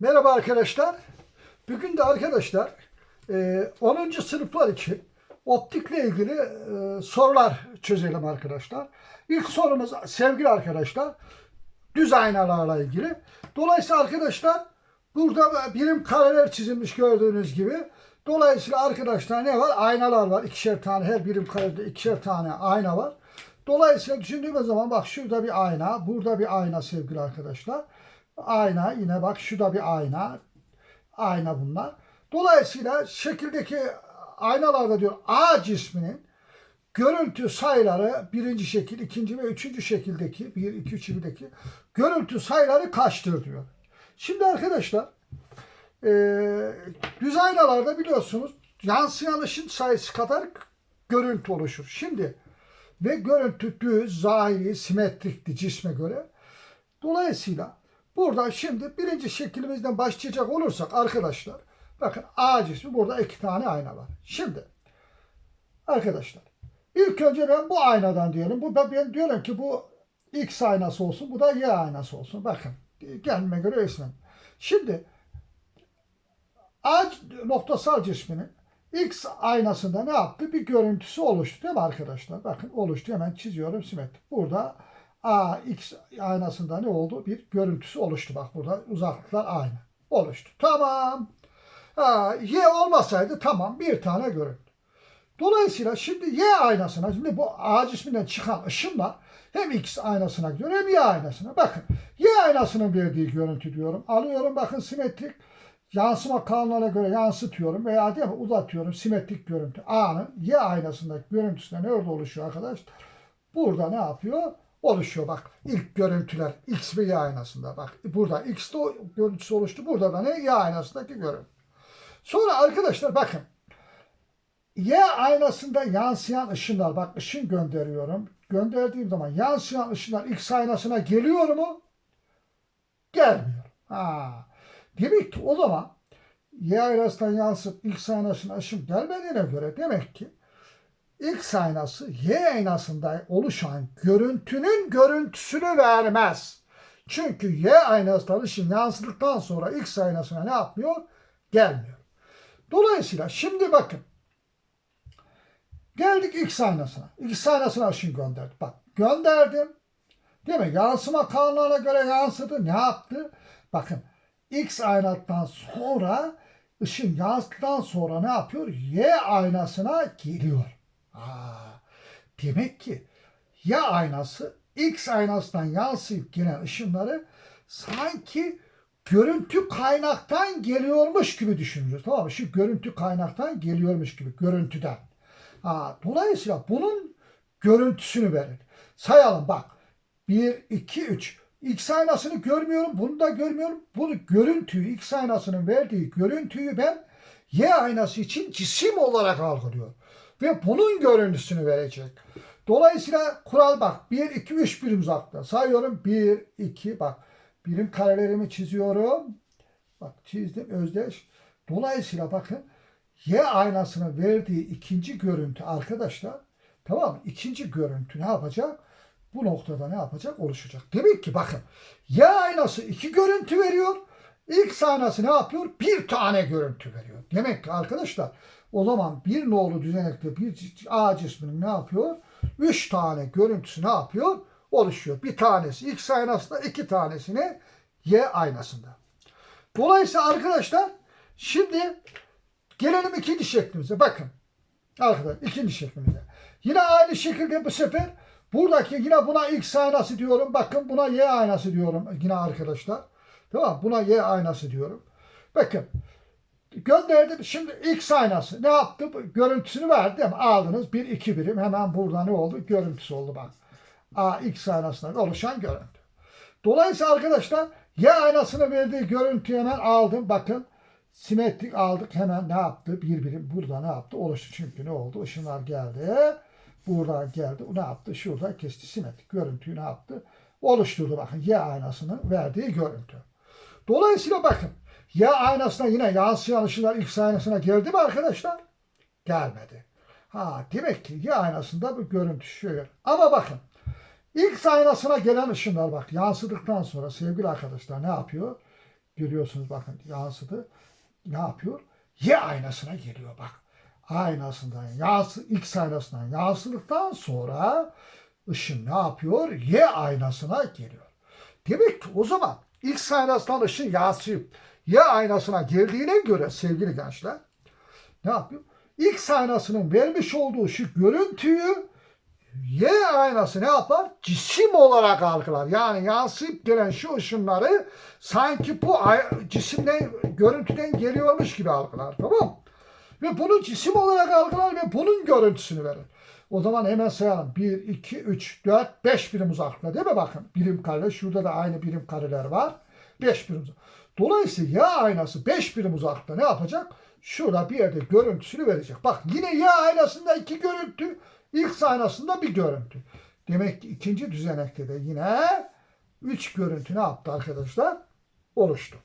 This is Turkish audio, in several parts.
Merhaba arkadaşlar. Bugün de arkadaşlar e, 10. sınıflar için optikle ilgili e, sorular çözelim arkadaşlar. İlk sorumuz sevgili arkadaşlar düz aynalarla ilgili. Dolayısıyla arkadaşlar burada birim kareler çizilmiş gördüğünüz gibi. Dolayısıyla arkadaşlar ne var? Aynalar var. İkişer tane her birim karede ikişer tane ayna var. Dolayısıyla düşündüğümüz zaman bak şurada bir ayna, burada bir ayna sevgili arkadaşlar. Ayna yine bak şurada bir ayna. Ayna bunlar. Dolayısıyla şekildeki aynalarda diyor A cisminin görüntü sayıları birinci şekil, ikinci ve üçüncü şekildeki bir, iki, üçüncüdeki görüntü sayıları kaçtır diyor. Şimdi arkadaşlar eee düz aynalarda biliyorsunuz yansıyan ışın sayısı kadar görüntü oluşur. Şimdi ve görüntü düz, zahiri, simetrikti cisme göre. Dolayısıyla burada şimdi birinci şeklimizden başlayacak olursak arkadaşlar bakın A cismi burada iki tane ayna var. Şimdi arkadaşlar ilk önce ben bu aynadan diyelim. Bu ben diyorum ki bu X aynası olsun, bu da Y aynası olsun. Bakın kendime göre ismim. Şimdi A noktasal cisminin X aynasında ne yaptı? Bir görüntüsü oluştu değil mi arkadaşlar? Bakın oluştu. Hemen çiziyorum simetrik. Burada A, X aynasında ne oldu? Bir görüntüsü oluştu. Bak burada uzaklıklar aynı. Oluştu. Tamam. Ha, y olmasaydı tamam bir tane görüntü. Dolayısıyla şimdi Y aynasına, şimdi bu A cisminden çıkan ışınla hem X aynasına gidiyor hem Y aynasına. Bakın Y aynasının verdiği görüntü diyorum. Alıyorum bakın simetrik yansıma kanununa göre yansıtıyorum veya değil mi uzatıyorum simetrik görüntü. A'nın Y aynasındaki görüntüsüne nerede oluşuyor arkadaş? Burada ne yapıyor? Oluşuyor bak ilk görüntüler X ve Y aynasında bak burada X'de o görüntüsü oluştu burada da ne Y aynasındaki görüntü. Sonra arkadaşlar bakın Y aynasında yansıyan ışınlar bak ışın gönderiyorum. Gönderdiğim zaman yansıyan ışınlar X aynasına geliyor mu? Gelmiyor. Ha. Demek ki o zaman Y aynasından yansıp X aynasına ışın gelmediğine göre demek ki X aynası Y aynasında oluşan görüntünün görüntüsünü vermez. Çünkü Y aynasından ışın yansıdıktan sonra X aynasına ne yapmıyor? Gelmiyor. Dolayısıyla şimdi bakın. Geldik X aynasına. X aynasına ışın gönderdik. Bak gönderdim. Değil mi? Yansıma kanununa göre yansıdı. Ne yaptı? Bakın X aynasından sonra ışın yansıdıktan sonra ne yapıyor? Y aynasına geliyor. Aa, demek ki Y aynası X aynasından yansıyıp gelen ışınları sanki görüntü kaynaktan geliyormuş gibi düşünüyoruz. Tamam mı? Şu görüntü kaynaktan geliyormuş gibi görüntüden. Ha, dolayısıyla bunun görüntüsünü verir. Sayalım bak. 1, 2, 3. X aynasını görmüyorum. Bunu da görmüyorum. Bunu görüntüyü, X aynasının verdiği görüntüyü ben Y aynası için cisim olarak algılıyorum. Ve bunun görüntüsünü verecek. Dolayısıyla kural bak. 1, 2, 3 birim uzaklıkta. Sayıyorum. 1, 2 bak. Birim karelerimi çiziyorum. Bak çizdim özdeş. Dolayısıyla bakın Y aynasının verdiği ikinci görüntü arkadaşlar tamam mı? İkinci görüntü ne yapacak? Bu noktada ne yapacak? Oluşacak. Demek ki bakın Y aynası iki görüntü veriyor. X aynası ne yapıyor? Bir tane görüntü veriyor. Demek ki arkadaşlar o zaman bir nolu düzenekte bir A cisminin ne yapıyor? Üç tane görüntüsü ne yapıyor? Oluşuyor. Bir tanesi X aynasında, iki tanesini Y aynasında. Dolayısıyla arkadaşlar şimdi gelelim ikinci şeklimize. Bakın arkadaşlar ikinci şeklimize. Yine aynı şekilde bu sefer buradaki yine buna X aynası diyorum. Bakın buna Y aynası diyorum yine arkadaşlar. Tamam buna Y aynası diyorum. Bakın gönderdim. Şimdi X aynası ne yaptı? Görüntüsünü verdi değil mi? Aldınız. Bir iki birim. Hemen burada ne oldu? Görüntüsü oldu bak. A X aynasından oluşan görüntü. Dolayısıyla arkadaşlar Y aynasını verdiği görüntüyü hemen aldım. Bakın simetrik aldık. Hemen ne yaptı? Bir birim burada ne yaptı? Oluştu. Çünkü ne oldu? Işınlar geldi. Buradan geldi. Ne yaptı? Şurada kesti. Simetrik görüntüyü ne yaptı? Oluşturdu bakın. Y aynasının verdiği görüntü. Dolayısıyla bakın. Y aynasına yine yansıyan ışınlar X aynasına geldi mi arkadaşlar? Gelmedi. Ha demek ki Y aynasında bu görüntü şöyle. Ama bakın X aynasına gelen ışınlar bak yansıdıktan sonra sevgili arkadaşlar ne yapıyor? Görüyorsunuz bakın yansıdı. Ne yapıyor? Y aynasına geliyor bak. Aynasından yansı, X aynasından yansıdıktan sonra ışın ne yapıyor? Y aynasına geliyor. Demek ki o zaman X aynasından ışın yansıyıp Y aynasına geldiğine göre sevgili gençler ne yapıyor? X aynasının vermiş olduğu şu görüntüyü Y aynası ne yapar? Cisim olarak algılar. Yani yansıyıp gelen şu ışınları sanki bu cisimden, görüntüden geliyormuş gibi algılar. Tamam mı? Ve bunu cisim olarak algılar ve bunun görüntüsünü verir. O zaman hemen sayalım. 1, 2, 3, 4, 5 birim uzaklıkta değil mi? Bakın birim kare. Şurada da aynı birim kareler var. 5 birim uzaklıkta. Dolayısıyla Y aynası 5 birim uzaklıkta ne yapacak? Şurada bir yerde görüntüsünü verecek. Bak yine Y aynasında iki görüntü, X aynasında bir görüntü. Demek ki ikinci düzenekte de yine 3 görüntü ne yaptı arkadaşlar? Oluştu.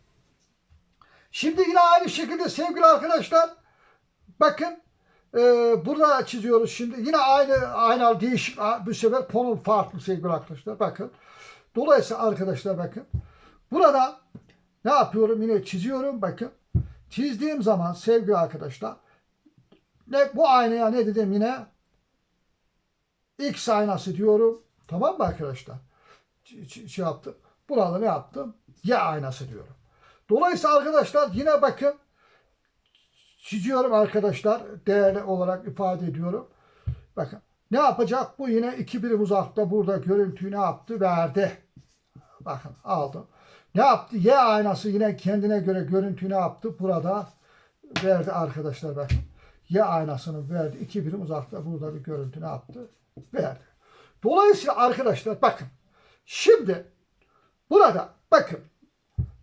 Şimdi yine aynı şekilde sevgili arkadaşlar bakın e, burada çiziyoruz şimdi. Yine aynı aynalı değişik bu sefer konu farklı sevgili arkadaşlar. Bakın. Dolayısıyla arkadaşlar bakın. Burada ne yapıyorum? Yine çiziyorum. Bakın. Çizdiğim zaman sevgili arkadaşlar ne, bu aynaya ne dedim yine? X aynası diyorum. Tamam mı arkadaşlar? Şey yaptım. Burada ne yaptım? Y aynası diyorum. Dolayısıyla arkadaşlar yine bakın çiziyorum arkadaşlar. Değerli olarak ifade ediyorum. Bakın ne yapacak? Bu yine iki birim uzakta burada görüntüyü ne yaptı? Verdi. Bakın aldım. Ne yaptı? Y aynası yine kendine göre görüntüyü ne yaptı? Burada verdi arkadaşlar bakın. Y aynasını verdi. İki birim uzakta burada bir görüntü ne yaptı? Verdi. Dolayısıyla arkadaşlar bakın. Şimdi burada bakın.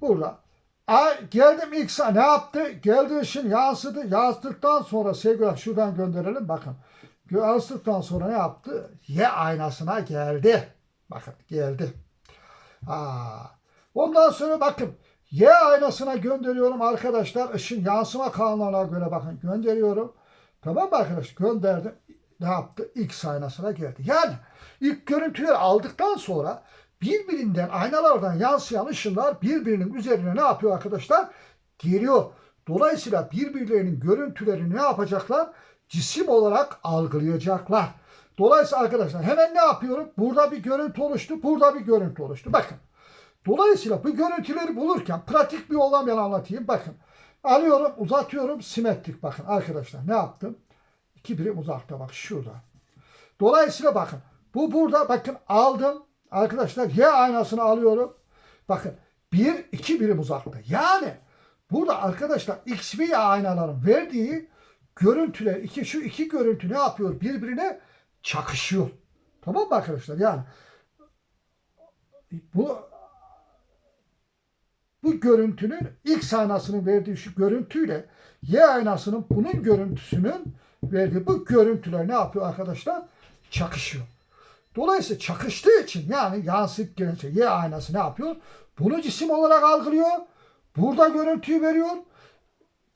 Burada A, geldim X'a ne yaptı? Geldi ışın yansıdı. Yansıdıktan sonra sevgili şuradan gönderelim bakın. Yansıdıktan sonra ne yaptı? Y aynasına geldi. Bakın geldi. Aa. Ondan sonra bakın Y aynasına gönderiyorum arkadaşlar. Işın yansıma kanunlarına göre bakın gönderiyorum. Tamam mı arkadaşlar? Gönderdim. Ne yaptı? X aynasına geldi. Yani ilk görüntüleri aldıktan sonra birbirinden aynalardan yansıyan ışınlar birbirinin üzerine ne yapıyor arkadaşlar? Geliyor. Dolayısıyla birbirlerinin görüntülerini ne yapacaklar? Cisim olarak algılayacaklar. Dolayısıyla arkadaşlar hemen ne yapıyorum? Burada bir görüntü oluştu, burada bir görüntü oluştu. Bakın. Dolayısıyla bu görüntüleri bulurken pratik bir olan ben anlatayım. Bakın. Alıyorum, uzatıyorum, simetrik. Bakın arkadaşlar ne yaptım? İki birim uzakta bak şurada. Dolayısıyla bakın. Bu burada bakın aldım. Arkadaşlar Y aynasını alıyorum. Bakın bir iki birim uzakta. Yani burada arkadaşlar X ve Y aynaların verdiği görüntüler iki şu iki görüntü ne yapıyor? Birbirine çakışıyor. Tamam mı arkadaşlar? Yani bu bu görüntünün X aynasının verdiği şu görüntüyle Y aynasının bunun görüntüsünün verdiği bu görüntüler ne yapıyor arkadaşlar? Çakışıyor. Dolayısıyla çakıştığı için yani gelen şey Y aynası ne yapıyor? Bunu cisim olarak algılıyor. Burada görüntüyü veriyor.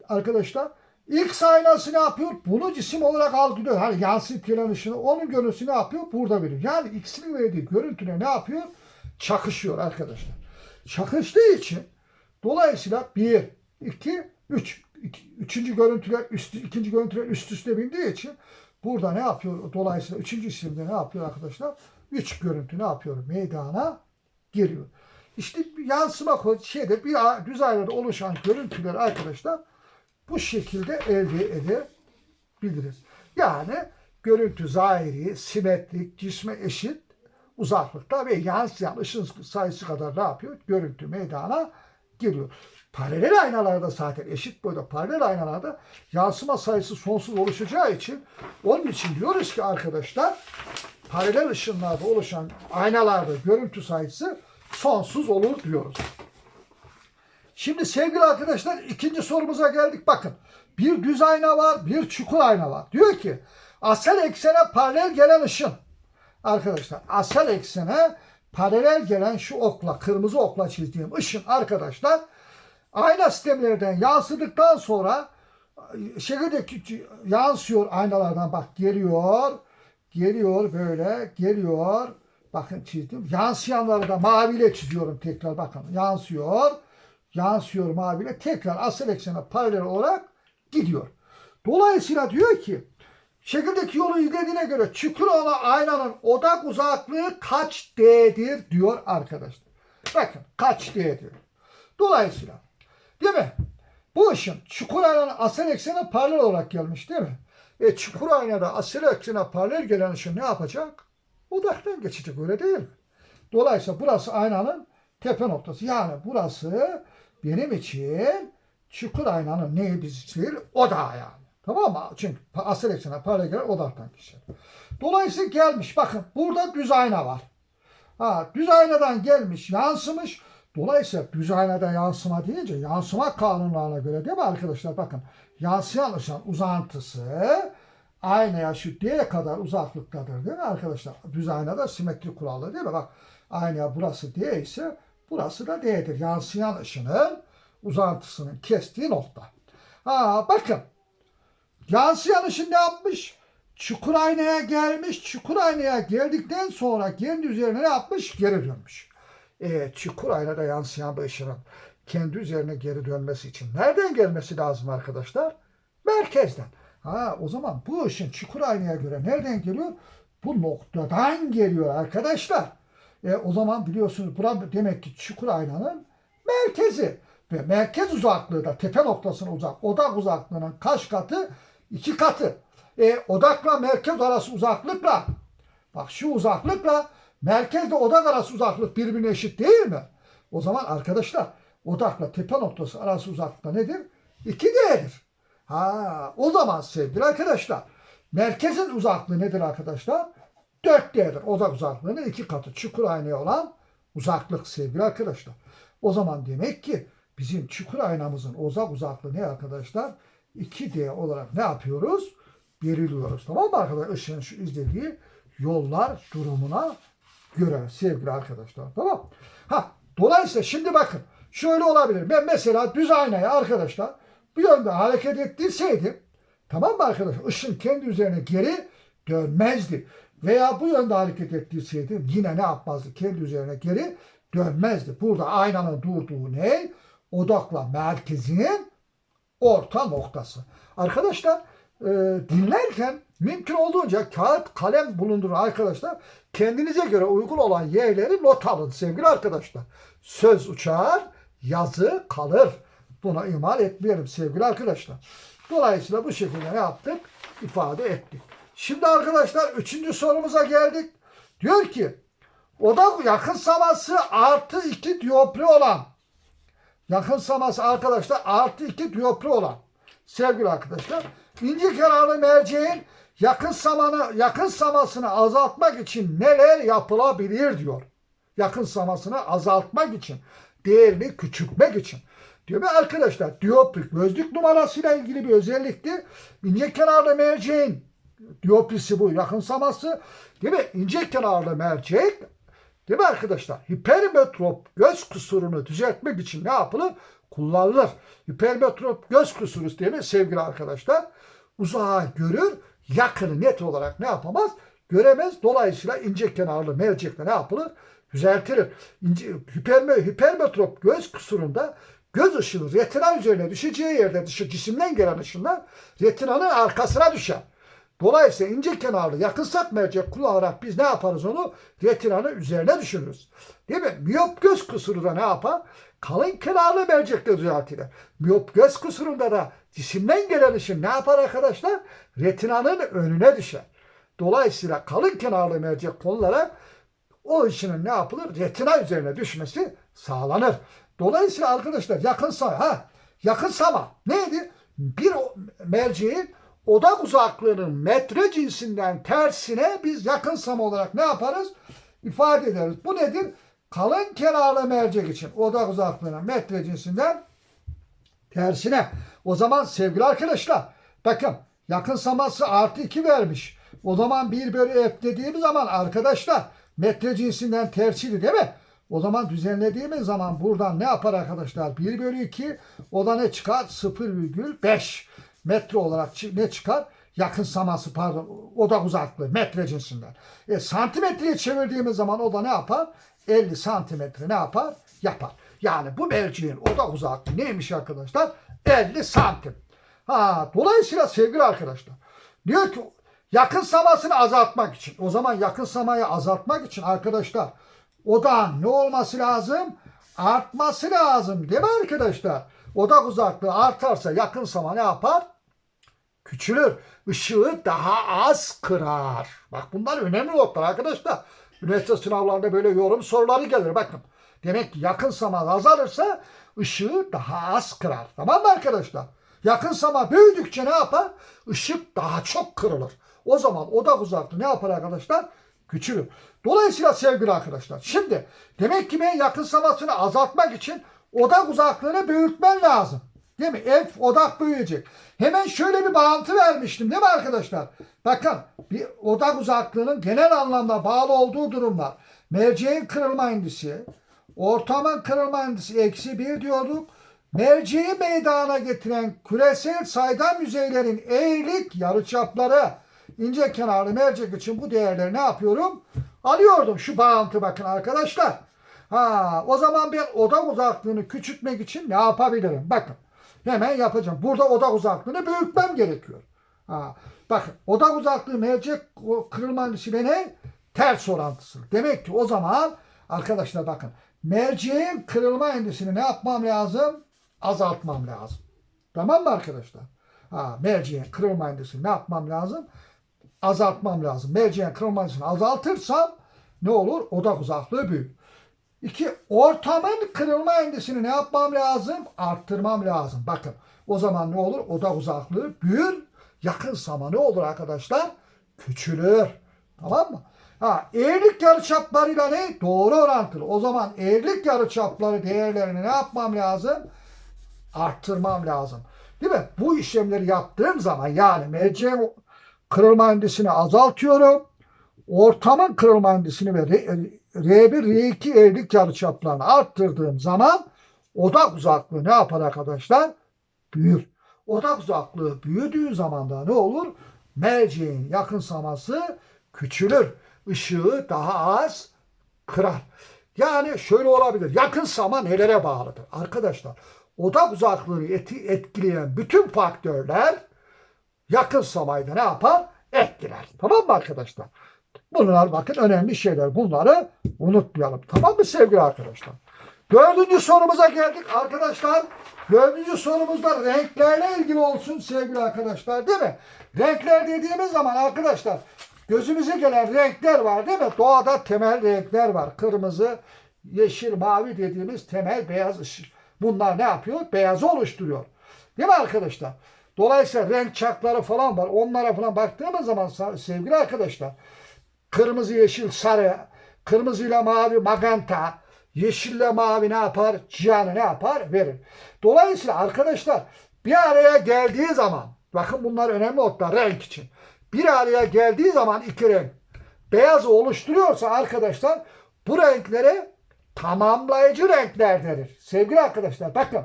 Arkadaşlar X aynası ne yapıyor? Bunu cisim olarak algılıyor. Hani yansıyıp gelen ışını onun görüntüsü ne yapıyor? Burada veriyor. Yani X'in verdiği görüntüne ne yapıyor? Çakışıyor arkadaşlar. Çakıştığı için dolayısıyla 1, 2, 3. Üçüncü görüntüler üst, ikinci görüntüler üst üste bindiği için burada ne yapıyor? Dolayısıyla üçüncü isimde ne yapıyor arkadaşlar? Üç görüntü ne yapıyor? Meydana geliyor. İşte yansıma şeyde bir düz aynada oluşan görüntüler arkadaşlar bu şekilde elde edebiliriz. Yani görüntü zahiri, simetrik, cisme eşit uzaklıkta ve yansıyan ışın sayısı kadar ne yapıyor? Görüntü meydana geliyor. Paralel aynalarda zaten eşit boyda paralel aynalarda yansıma sayısı sonsuz oluşacağı için onun için diyoruz ki arkadaşlar paralel ışınlarda oluşan aynalarda görüntü sayısı sonsuz olur diyoruz. Şimdi sevgili arkadaşlar ikinci sorumuza geldik. Bakın bir düz ayna var, bir çukur ayna var. Diyor ki asal eksene paralel gelen ışın. Arkadaşlar asal eksene paralel gelen şu okla, kırmızı okla çizdiğim ışın arkadaşlar ayna sistemlerden yansıdıktan sonra şekildeki yansıyor aynalardan bak geliyor, geliyor böyle, geliyor. Bakın çizdim. Yansıyanları da maviyle çiziyorum tekrar bakın. Yansıyor, yansıyor maviyle tekrar asıl eksene paralel olarak gidiyor. Dolayısıyla diyor ki şekildeki yolu izlediğine göre çukur olan aynanın odak uzaklığı kaç D'dir diyor arkadaşlar. Bakın kaç D'dir. Dolayısıyla değil mi? Bu ışın çukur aynanın asıl eksene paralel olarak gelmiş değil mi? E çukur aynada asıl eksene paralel gelen ışın ne yapacak? Odaktan geçecek öyle değil mi? Dolayısıyla burası aynanın tepe noktası. Yani burası benim için çukur aynanın neyi bizdir? Odağı yani. Tamam mı? Çünkü asıl eksene paralel gelen odaktan geçer. Dolayısıyla gelmiş. Bakın burada düz ayna var. Ha, düz aynadan gelmiş, yansımış. Dolayısıyla düz aynada yansıma deyince yansıma kanunlarına göre değil mi arkadaşlar? Bakın yansıyan ışığın uzantısı aynaya şu D kadar uzaklıktadır değil mi arkadaşlar? Düz aynada simetri kuralı değil mi? Bak aynaya burası D ise burası da D'dir. Yansıyan ışının uzantısının kestiği nokta. Ha bakın yansıyan ışın ne yapmış? Çukur aynaya gelmiş. Çukur aynaya geldikten sonra kendi üzerine ne yapmış? Geri dönmüş. E, çukur aynada yansıyan bir ışının kendi üzerine geri dönmesi için nereden gelmesi lazım arkadaşlar? Merkezden. Ha o zaman bu ışın çukur aynaya göre nereden geliyor? Bu noktadan geliyor arkadaşlar. E, o zaman biliyorsunuz bura demek ki çukur aynanın merkezi. Ve merkez uzaklığı da tepe noktasına uzak. Odak uzaklığının kaç katı? İki katı. E, odakla merkez arası uzaklıkla bak şu uzaklıkla merkezle odak arası uzaklık birbirine eşit değil mi? O zaman arkadaşlar odakla tepe noktası arası uzaklık nedir? 2D'dir. Ha, o zaman sevgili arkadaşlar merkezin uzaklığı nedir arkadaşlar? 4D'dir. Odak uzaklığının iki katı. Çukur aynaya olan uzaklık sevgili arkadaşlar. O zaman demek ki bizim çukur aynamızın odak uzaklığı ne arkadaşlar? 2D olarak ne yapıyoruz? Belirliyoruz. Tamam mı arkadaşlar? Işığın şu izlediği yollar durumuna göre sevgili arkadaşlar. Tamam. Ha, dolayısıyla şimdi bakın şöyle olabilir. Ben mesela düz aynaya arkadaşlar bu yönde hareket ettirseydim tamam mı arkadaşlar? Işın kendi üzerine geri dönmezdi. Veya bu yönde hareket ettirseydim yine ne yapmazdı? Kendi üzerine geri dönmezdi. Burada aynanın durduğu ne? Odakla merkezinin orta noktası. Arkadaşlar e, dinlerken mümkün olduğunca kağıt kalem bulundurun arkadaşlar. Kendinize göre uygun olan yerleri not alın sevgili arkadaşlar. Söz uçar, yazı kalır. Buna imal etmeyelim sevgili arkadaşlar. Dolayısıyla bu şekilde ne yaptık? İfade ettik. Şimdi arkadaşlar üçüncü sorumuza geldik. Diyor ki odak yakın saması artı 2 diopri olan yakın saması arkadaşlar artı 2 diopri olan sevgili arkadaşlar ince kenarlı merceğin yakın samanı yakın samasını azaltmak için neler yapılabilir diyor. Yakın samasını azaltmak için, değerini küçültmek için. Diyor ve arkadaşlar dioptrik gözlük numarasıyla ilgili bir özellikti. İnce kenarlı merceğin dioprisi bu yakın saması. Değil mi? İnce kenarlı mercek Değil mi arkadaşlar? Hipermetrop göz kusurunu düzeltmek için ne yapılır? Kullanılır. Hipermetrop göz kusuru değil mi sevgili arkadaşlar? Uzağı görür, yakını net olarak ne yapamaz? Göremez. Dolayısıyla ince kenarlı mercekle ne yapılır? Düzeltilir. İnce, hiperme, hipermetrop göz kusurunda göz ışını retina üzerine düşeceği yerde dışı cisimden gelen ışınlar retinanın arkasına düşer. Dolayısıyla ince kenarlı yakın sak mercek kullanarak biz ne yaparız onu? Retinanın üzerine düşürürüz. Değil mi? Miyop göz kusuru da ne yapar? Kalın kenarlı mercekle düzeltilir. Miyop göz kusurunda da cisimden gelen ışın ne yapar arkadaşlar? Retinanın önüne düşer. Dolayısıyla kalın kenarlı mercek konularak o ışının ne yapılır? Retina üzerine düşmesi sağlanır. Dolayısıyla arkadaşlar yakınsama, ha, yakınsama neydi? Bir merceğin odak uzaklığının metre cinsinden tersine biz yakınsama olarak ne yaparız? İfade ederiz. Bu nedir? Kalın kenarlı mercek için odak uzaklığının metre cinsinden tersine. O zaman sevgili arkadaşlar bakın yakınsaması artı 2 vermiş. O zaman 1 bölü f dediğimiz zaman arkadaşlar metre cinsinden tersiydi değil mi? O zaman düzenlediğimiz zaman buradan ne yapar arkadaşlar? 1 bölü 2 o da ne çıkar? 0,5 metre olarak ne çıkar? Yakın saması pardon odak uzaklığı metre cinsinden. E, santimetreye çevirdiğimiz zaman o da ne yapar? 50 santimetre ne yapar? Yapar. Yani bu merceğin odak uzaklığı neymiş arkadaşlar? 50 santim. Ha, dolayısıyla sevgili arkadaşlar diyor ki yakınsamasını azaltmak için o zaman yakınsamayı azaltmak için arkadaşlar odağın ne olması lazım? Artması lazım değil mi arkadaşlar? Odak uzaklığı artarsa yakınsama ne yapar? Küçülür. Işığı daha az kırar. Bak bunlar önemli notlar arkadaşlar. Üniversite sınavlarında böyle yorum soruları gelir. Bakın. Demek ki yakınsama azalırsa ışığı daha az kırar. Tamam mı arkadaşlar? Yakınsama büyüdükçe ne yapar? Işık daha çok kırılır. O zaman odak uzaklığı ne yapar arkadaşlar? Küçülür. Dolayısıyla sevgili arkadaşlar. Şimdi demek ki ben yakınsamasını azaltmak için odak uzaklığını büyütmen lazım. Değil mi? F odak büyüyecek. Hemen şöyle bir bağıntı vermiştim değil mi arkadaşlar? Bakın bir odak uzaklığının genel anlamda bağlı olduğu durumlar. Merceğin kırılma indisi, ortamın kırılma indisi eksi bir diyorduk. Merceği meydana getiren küresel saydam yüzeylerin eğrilik yarıçapları ince kenarlı mercek için bu değerleri ne yapıyorum? Alıyordum şu bağıntı bakın arkadaşlar. Ha, o zaman ben odak uzaklığını küçültmek için ne yapabilirim? Bakın hemen yapacağım. Burada odak uzaklığını büyütmem gerekiyor. Ha, bakın odak uzaklığı mercek kırılma ne? Ters orantısı. Demek ki o zaman arkadaşlar bakın merceğin kırılma indisini ne yapmam lazım? Azaltmam lazım. Tamam mı arkadaşlar? Ha, merceğin kırılma indisini ne yapmam lazım? Azaltmam lazım. Merceğin kırılma indisini azaltırsam ne olur? Odak uzaklığı büyür. İki, ortamın kırılma indisini ne yapmam lazım? Arttırmam lazım. Bakın o zaman ne olur? Odak uzaklığı büyür. Yakınsama ne olur arkadaşlar? Küçülür. Tamam mı? Ha, eğrilik yarıçaplarıyla ne? Doğru orantılı. O zaman eğrilik yarıçapları değerlerini ne yapmam lazım? Arttırmam lazım. Değil mi? Bu işlemleri yaptığım zaman yani merceğin kırılma indisini azaltıyorum. Ortamın kırılma indisini ve R1, R2 eğrilik yarıçaplarını arttırdığım zaman odak uzaklığı ne yapar arkadaşlar? Büyür. Odak uzaklığı büyüdüğü zaman da ne olur? Merceğin yakınsaması küçülür. Işığı daha az kırar. Yani şöyle olabilir. Yakınsama nelere bağlıdır? Arkadaşlar odak uzaklığını etkileyen bütün faktörler yakınsamayı da ne yapar? Etkiler. Tamam mı arkadaşlar? Bunlar bakın önemli şeyler. Bunları unutmayalım. Tamam mı sevgili arkadaşlar? Dördüncü sorumuza geldik arkadaşlar. Dördüncü sorumuzda renklerle ilgili olsun sevgili arkadaşlar değil mi? Renkler dediğimiz zaman arkadaşlar gözümüze gelen renkler var değil mi? Doğada temel renkler var. Kırmızı, yeşil, mavi dediğimiz temel beyaz ışık. Bunlar ne yapıyor? Beyazı oluşturuyor. Değil mi arkadaşlar? Dolayısıyla renk çarkları falan var. Onlara falan baktığımız zaman sevgili arkadaşlar kırmızı, yeşil, sarı, kırmızıyla mavi, magenta, yeşille mavi ne yapar? Cihanı ne yapar? Verir. Dolayısıyla arkadaşlar bir araya geldiği zaman bakın bunlar önemli notlar renk için. Bir araya geldiği zaman iki renk beyazı oluşturuyorsa arkadaşlar bu renklere tamamlayıcı renkler denir. Sevgili arkadaşlar bakın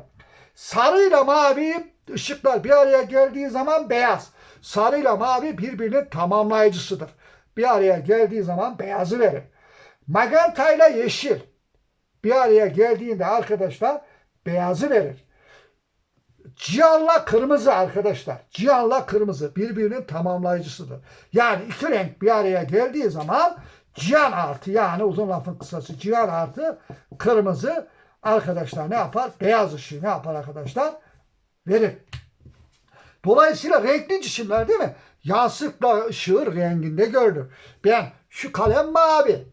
sarıyla mavi ışıklar bir araya geldiği zaman beyaz. Sarıyla mavi birbirinin tamamlayıcısıdır. Bir araya geldiği zaman beyazı verir. Magenta ile yeşil bir araya geldiğinde arkadaşlar beyazı verir. Cihanla kırmızı arkadaşlar. Cihanla kırmızı birbirinin tamamlayıcısıdır. Yani iki renk bir araya geldiği zaman cihan artı yani uzun lafın kısası cihan artı kırmızı arkadaşlar ne yapar? Beyaz ışığı ne yapar arkadaşlar? Verir. Dolayısıyla renkli cisimler değil mi? Yansıkla ışığı renginde görünür. Ben şu kalem mavi.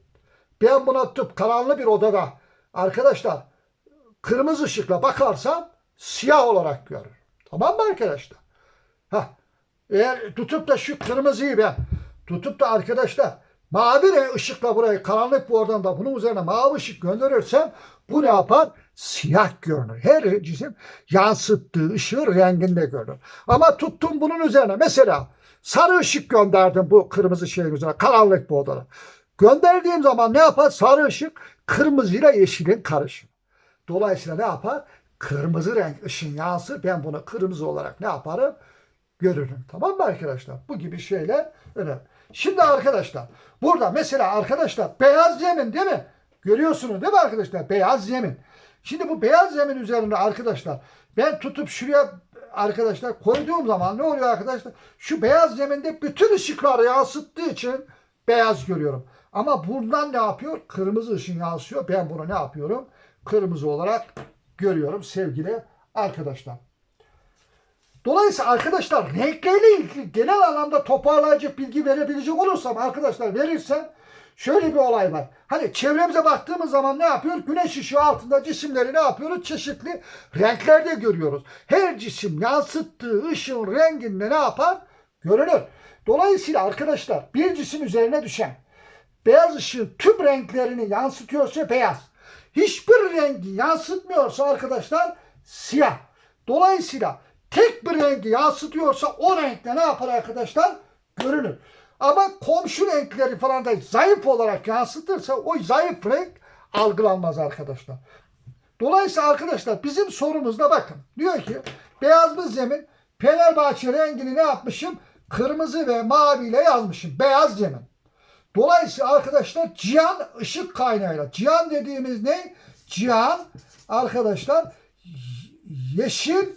Ben buna tutup karanlık bir odada arkadaşlar kırmızı ışıkla bakarsam siyah olarak görür. Tamam mı arkadaşlar? Heh. Eğer tutup da şu kırmızıyı ben tutup da arkadaşlar mavi ışıkla burayı karanlık bir oradan da bunun üzerine mavi ışık gönderirsem bu ne yapar? Siyah görünür. Her cisim yansıttığı ışığı renginde görünür. Ama tuttum bunun üzerine mesela sarı ışık gönderdim bu kırmızı şeyin üzerine karanlık bir odada. Gönderdiğim zaman ne yapar? Sarı ışık kırmızıyla yeşilin karışımı. Dolayısıyla ne yapar? Kırmızı renk ışın yansır. Ben bunu kırmızı olarak ne yaparım? Görürüm. Tamam mı arkadaşlar? Bu gibi şeyler önemli. Şimdi arkadaşlar burada mesela arkadaşlar beyaz zemin değil mi? Görüyorsunuz değil mi arkadaşlar? Beyaz zemin. Şimdi bu beyaz zemin üzerinde arkadaşlar ben tutup şuraya arkadaşlar koyduğum zaman ne oluyor arkadaşlar? Şu beyaz zeminde bütün ışıkları yansıttığı için beyaz görüyorum. Ama buradan ne yapıyor? Kırmızı ışın yansıyor. Ben bunu ne yapıyorum? Kırmızı olarak görüyorum sevgili arkadaşlar. Dolayısıyla arkadaşlar renklerle ilgili genel anlamda toparlayıcı bilgi verebilecek olursam arkadaşlar verirsem şöyle bir olay var. Hani çevremize baktığımız zaman ne yapıyor? Güneş ışığı altında cisimleri ne yapıyoruz? Çeşitli renklerde görüyoruz. Her cisim yansıttığı ışığın renginde ne yapar? Görünür. Dolayısıyla arkadaşlar bir cisim üzerine düşen beyaz ışığın tüm renklerini yansıtıyorsa beyaz. Hiçbir rengi yansıtmıyorsa arkadaşlar siyah. Dolayısıyla tek bir rengi yansıtıyorsa o renkte ne yapar arkadaşlar? Görünür. Ama komşu renkleri falan da zayıf olarak yansıtırsa o zayıf renk algılanmaz arkadaşlar. Dolayısıyla arkadaşlar bizim sorumuzda bakın. Diyor ki beyaz bir zemin Fenerbahçe rengini ne yapmışım? Kırmızı ve maviyle yazmışım. Beyaz zemin. Dolayısıyla arkadaşlar cihan ışık kaynağıyla. Cihan dediğimiz ne? Cihan arkadaşlar yeşil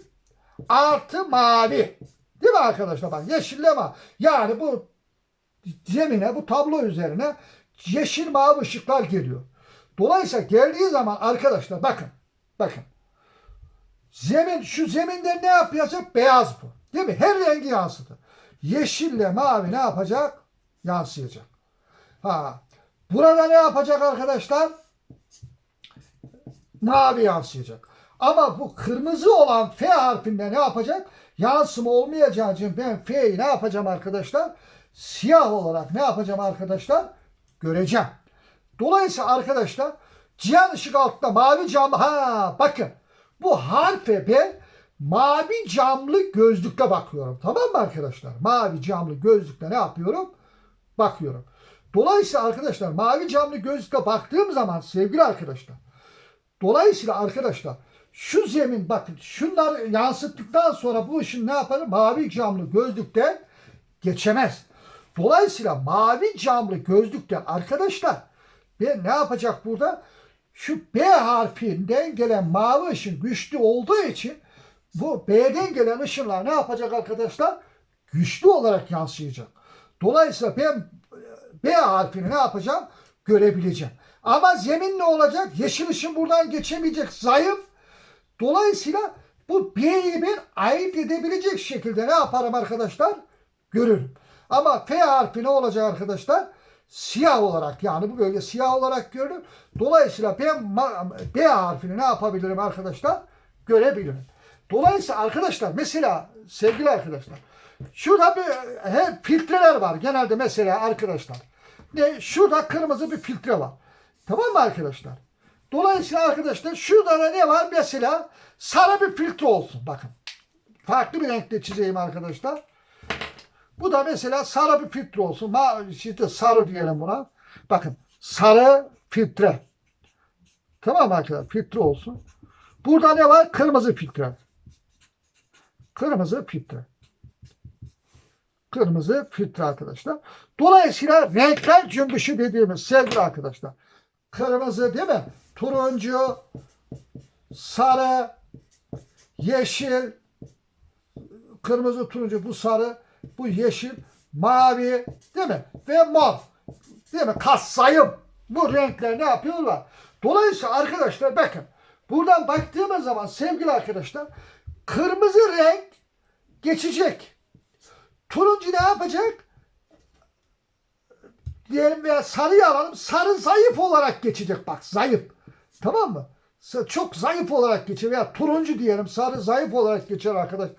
artı mavi. Değil mi arkadaşlar? Bak yeşille mavi. Yani bu zemine, bu tablo üzerine yeşil mavi ışıklar geliyor. Dolayısıyla geldiği zaman arkadaşlar bakın. Bakın. Zemin, şu zeminde ne yapacak? Beyaz bu. Değil mi? Her rengi yansıtır. Yeşille mavi ne yapacak? Yansıyacak. Ha. Burada ne yapacak arkadaşlar? Mavi yansıyacak. Ama bu kırmızı olan F harfinde ne yapacak? Yansıma olmayacağı için ben F'yi ne yapacağım arkadaşlar? Siyah olarak ne yapacağım arkadaşlar? Göreceğim. Dolayısıyla arkadaşlar cihan ışık altında mavi cam ha bakın bu harfe ben mavi camlı gözlükle bakıyorum. Tamam mı arkadaşlar? Mavi camlı gözlükle ne yapıyorum? Bakıyorum. Dolayısıyla arkadaşlar mavi camlı gözlükle baktığım zaman sevgili arkadaşlar dolayısıyla arkadaşlar şu zemin bakın şunları yansıttıktan sonra bu ışın ne yapar? Mavi camlı gözlükten geçemez. Dolayısıyla mavi camlı gözlükten arkadaşlar ben ne yapacak burada? Şu B harfinden gelen mavi ışın güçlü olduğu için bu B'den gelen ışınlar ne yapacak arkadaşlar? Güçlü olarak yansıyacak. Dolayısıyla ben B harfini ne yapacağım? Görebileceğim. Ama zemin ne olacak? Yeşil ışın buradan geçemeyecek. Zayıf. Dolayısıyla bu B'yi ben ayırt edebilecek şekilde ne yaparım arkadaşlar? Görürüm. Ama F harfi ne olacak arkadaşlar? Siyah olarak yani bu bölge siyah olarak görünür. Dolayısıyla ben B harfini ne yapabilirim arkadaşlar? Görebilirim. Dolayısıyla arkadaşlar mesela sevgili arkadaşlar şurada bir he, filtreler var genelde mesela arkadaşlar. Ne? Şurada kırmızı bir filtre var. Tamam mı arkadaşlar? Dolayısıyla arkadaşlar şurada da ne var? Mesela sarı bir filtre olsun. Bakın. Farklı bir renkte çizeyim arkadaşlar. Bu da mesela sarı bir filtre olsun. Ma işte sarı diyelim buna. Bakın sarı filtre. Tamam arkadaşlar? Filtre olsun. Burada ne var? Kırmızı filtre. Kırmızı filtre. Kırmızı filtre arkadaşlar. Dolayısıyla renkler cümbüşü dediğimiz sevgili arkadaşlar. Kırmızı değil mi? Turuncu, sarı, yeşil, kırmızı, turuncu, bu sarı, bu yeşil, mavi değil mi? Ve mor. Değil mi? Kassayım. Bu renkler ne yapıyorlar? Dolayısıyla arkadaşlar bakın. Buradan baktığımız zaman sevgili arkadaşlar kırmızı renk geçecek. Turuncu ne yapacak? Diyelim veya sarıyı alalım. Sarı zayıf olarak geçecek bak zayıf. Tamam mı? Çok zayıf olarak geçer veya turuncu diyelim. Sarı zayıf olarak geçer arkadaş.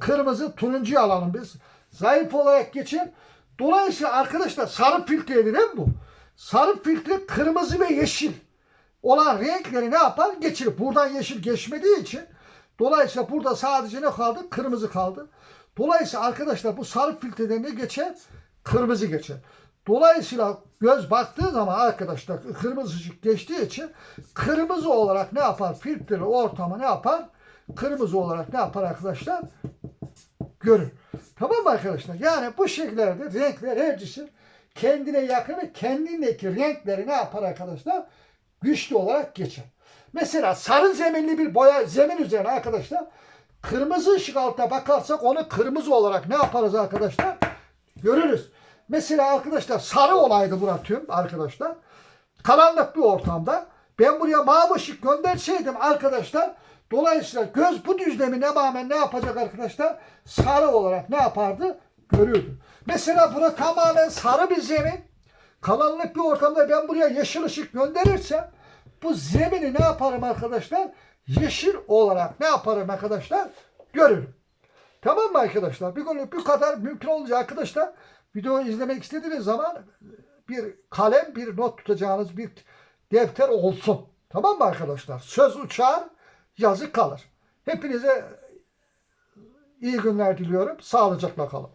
Kırmızı turuncuyu alalım biz. Zayıf olarak geçer. Dolayısıyla arkadaşlar sarı filtre değil bu? Sarı filtre kırmızı ve yeşil olan renkleri ne yapar? Geçirir. Buradan yeşil geçmediği için dolayısıyla burada sadece ne kaldı? Kırmızı kaldı. Dolayısıyla arkadaşlar bu sarı filtreden ne geçer? Kırmızı geçer. Dolayısıyla göz baktığı zaman arkadaşlar kırmızı ışık geçtiği için kırmızı olarak ne yapar? Filtre ortamı ne yapar? Kırmızı olarak ne yapar arkadaşlar? Görür. Tamam mı arkadaşlar? Yani bu şekillerde renkler her cisim kendine yakın ve kendindeki renkleri ne yapar arkadaşlar? Güçlü olarak geçer. Mesela sarı zeminli bir boya zemin üzerine arkadaşlar kırmızı ışık altına bakarsak onu kırmızı olarak ne yaparız arkadaşlar? Görürüz. Mesela arkadaşlar sarı olaydı bura tüm arkadaşlar. Karanlık bir ortamda ben buraya mavi ışık gönderseydim arkadaşlar dolayısıyla göz bu düzlemi tamamen ne yapacak arkadaşlar? Sarı olarak ne yapardı? Görürdü. Mesela bura tamamen sarı bir zemin. Karanlık bir ortamda ben buraya yeşil ışık gönderirsem bu zemini ne yaparım arkadaşlar? Yeşil olarak ne yaparım arkadaşlar? Görürüm. Tamam mı arkadaşlar? Bir günlük bu kadar mümkün olunca arkadaşlar videoyu izlemek istediğiniz zaman bir kalem, bir not tutacağınız bir defter olsun. Tamam mı arkadaşlar? Söz uçar, yazı kalır. Hepinize iyi günler diliyorum. Sağlıcakla kalın.